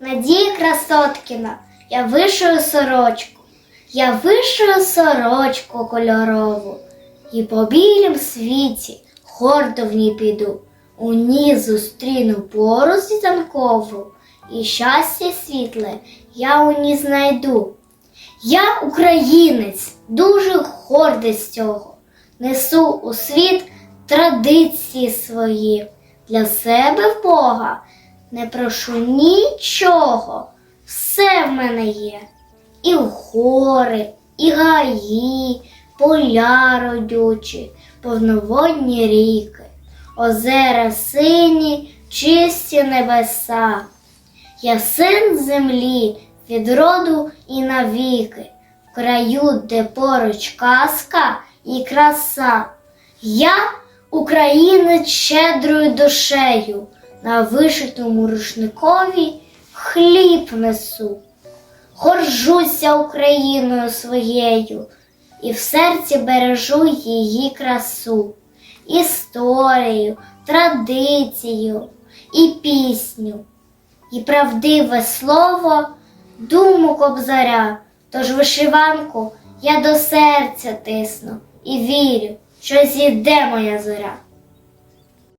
Надія Красоткіна, я вишию сорочку, я вишию сорочку кольорову, і по білім світі гордо в ній піду. У ній зустріну пору світанкову, і щастя світле я у ній знайду. Я українець, дуже гордий з цього. Несу у світ традиції свої. Для себе в Бога не прошу нічого. Все в мене є. І гори, і гаї, поля родючі, повноводні ріки, озера сині, чисті небеса. Я син землі від роду і навіки, в краю, де поруч казка і краса. Я українець щедрою душею, на вишитому рушникові хліб несу. Горжуся Україною своєю і в серці бережу її красу, історію, традицію і пісню і правдиве слово думу кобзаря. Тож вишиванку я до серця тисну і вірю, що зійде моя зоря.